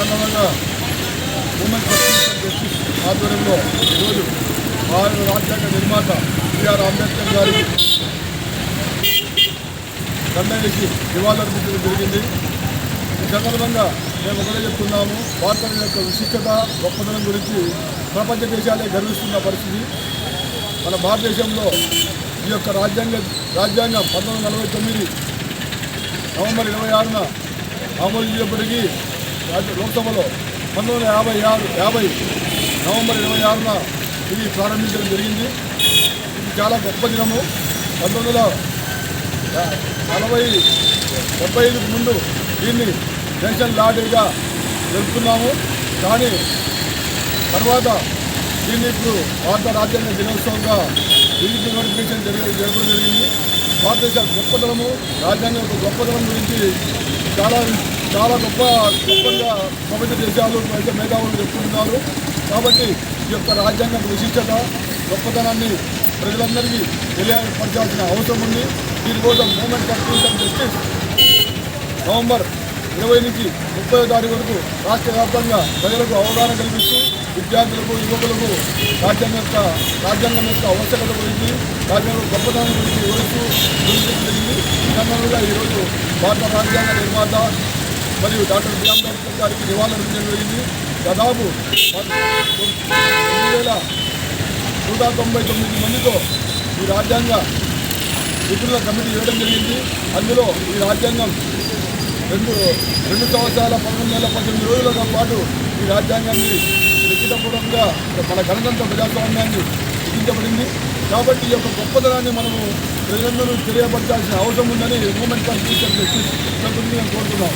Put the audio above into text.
And justice ఆధ్వర్యంలో ఈరోజు భారత రాజ్యాంగ నిర్మాత బిఆర్ అంబేద్కర్ గారి దండేసి నివాళులర్పించడం జరిగింది. ఈ సందర్భంగా మేము ఒకటే చెప్తున్నాము. భారతదేశం యొక్క విశిష్టత గొప్పతనం గురించి ప్రపంచ దేశాలే గర్విస్తున్న పరిస్థితి. మన భారతదేశంలో ఈ యొక్క రాజ్యాంగ రాజ్యాంగం పంతొమ్మిది నలభై తొమ్మిది నవంబర్ ఇరవై ఆరున ఆమోదించబడికి రాజ్య లోక్సభలో పంతొమ్మిది యాభై ఆరు యాభై నవంబర్ ఇరవై ఆరున ఇది ప్రారంభించడం జరిగింది. ఇది చాలా గొప్ప దినము. పంతొమ్మిది వందల నలభై డెబ్బై ఐదుకు ముందు దీన్ని నేషనల్ లాటరీగా జరుపుకున్నాము. కానీ తర్వాత దీన్ని ఇప్పుడు భారత రాజ్యాంగ దినోత్సవంగా ఢిల్లీ నోటిఫికేషన్ జరిగి జరపడం జరిగింది. భారతదేశ గొప్పతనము రాజ్యాంగం యొక్క గొప్పతనం గురించి చాలా చాలా గొప్ప గొప్పగా ప్రపంచ దేశాలు అయితే మేధావులు చెప్పుకుంటున్నారు కాబట్టి ఈ యొక్క రాజ్యాంగం విశిష్టత గొప్పతనాన్ని ప్రజలందరికీ తెలియపరచాల్సిన అవసరం ఉంది. దీనికోసం మూమెంట్ కన్స్టిట్యూషన్ జస్టిస్ నవంబర్ ఇరవై నుంచి ముప్పై తారీఖు వరకు రాష్ట్ర వ్యాప్తంగా ప్రజలకు అవగాహన కల్పిస్తూ విద్యార్థులకు యువకులకు రాజ్యాంగం యొక్క రాజ్యాంగం యొక్క ఆవశ్యకత గురించి రాజ్యాంగం గొప్పతనం గురించి వివరిస్తూ గురించి జరిగింది. ఈ సందర్భంగా ఈరోజు భారత రాజ్యాంగ నిర్మాత మరియు డాక్టర్ బిఆర్ అంబేద్కర్ గారికి నివాళులర్పించడం జరిగింది దాదాపు వేల నూట తొంభై తొమ్మిది మందితో ఈ రాజ్యాంగ నిపుణుల కమిటీ వేయడం జరిగింది. అందులో ఈ రాజ్యాంగం రెండు రెండు సంవత్సరాల పదకొండు నెలల పద్దెనిమిది రోజుల పాటు ఈ రాజ్యాంగాన్ని లిఖితపూర్వకంగా మన గణతంత్ర ప్రజాస్వామ్యాన్ని సృష్టించబడింది. కాబట్టి ఈ యొక్క గొప్పతనాన్ని మనము ప్రజలందరూ తెలియపరచాల్సిన అవసరం ఉందని మూమెంట్ ఫర్ ఫ్యూచర్ జస్టిస్ నేను కోరుతున్నాం